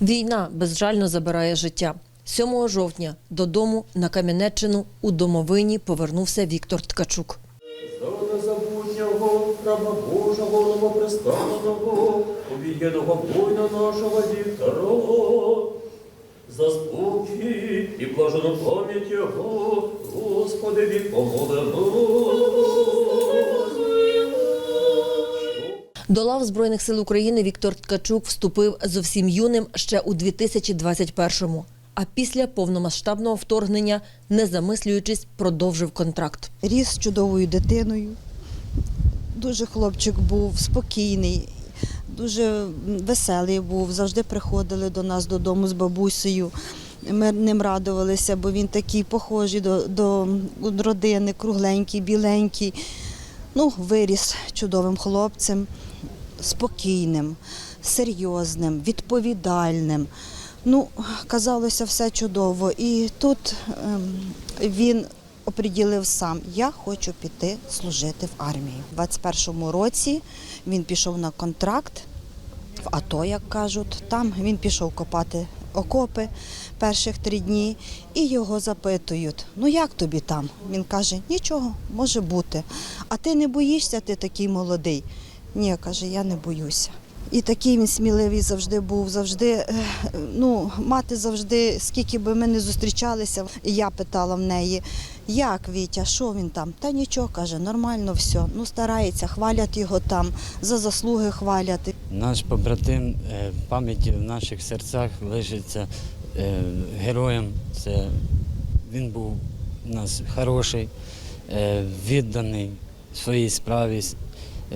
Війна безжально забирає життя. 7 жовтня додому на Кам'янеччину у домовині повернувся Віктор Ткачук. Божого новоприставленого, обієного воїна нашого Віктора, за спокій і блажену пам'ять Його, Господи, помолимо. До лав Збройних сил України Віктор Ткачук вступив зовсім юним ще у 2021-му. А після повномасштабного вторгнення, не замислюючись, продовжив контракт. ріс чудовою дитиною. Дуже хлопчик був спокійний, дуже веселий був. Завжди приходили до нас додому з бабусею. Ми ним радувалися, бо він такий похожий до, до родини, кругленький, біленький. Ну, виріс чудовим хлопцем, спокійним, серйозним, відповідальним. Ну, казалося, все чудово. І тут ем, він оприділив сам, я хочу піти служити в армії. У 21-му році він пішов на контракт в АТО, як кажуть. Там він пішов копати окопи перших три дні і його запитують: ну як тобі там? Він каже, нічого, може бути. А ти не боїшся, ти такий молодий? Ні, каже, я не боюся. І такий він сміливий завжди був, завжди, е, ну, мати завжди, скільки би ми не зустрічалися, я питала в неї, як Вітя, що він там? Та нічого, каже, нормально все. Ну, старається, хвалять його там, за заслуги хвалять. Наш побратим е, пам'яті в наших серцях лишиться е, героєм. Це він був у нас хороший, відданий своїй справі,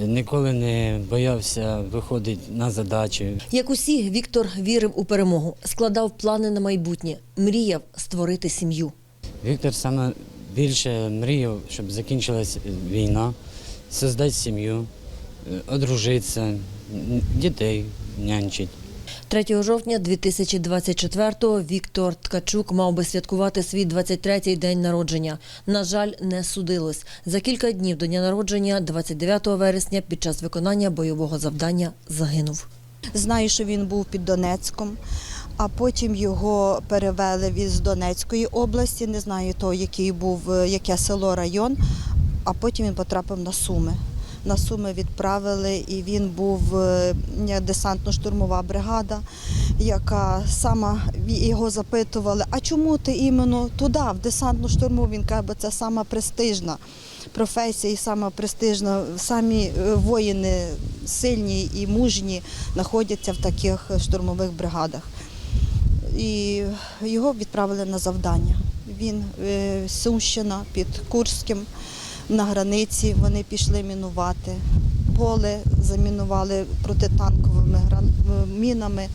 ніколи не боявся виходити на задачі. Як усі, Віктор вірив у перемогу, складав плани на майбутнє, мріяв створити сім'ю. Віктор саме більше мріяв, щоб закінчилась війна, создати сім'ю, е, одружитися, дітей нянчить. 3 жовтня 2024-го Віктор Ткачук мав би святкувати свій 23-й день народження. На жаль, не судилось. За кілька днів до дня народження, 29 вересня, під час виконання бойового завдання загинув. Знаю, що він був під Донецьком, а потім його перевели з Донецької області, не знаю того, який був, е, яке село, район, а потім він потрапив на Суми. На Суми відправили, і він був е, десантно-штурмова бригада, яка сама його запитували, а чому ти іменно туди, в десантну штурму? Він каже, бо це сама престижна професія і сама престижна. Самі е, воїни сильні і мужні знаходяться в таких штурмових бригадах. І його відправили на завдання. Він е, Сумщина під Курським на границі. Вони пішли мінувати. Поле замінували протитанковими мінами.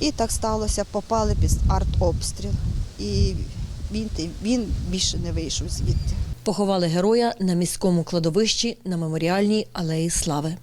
І так сталося, попали під артобстріл. І він, він більше не вийшов звідти. Поховали героя на міському кладовищі на меморіальній алеї Слави.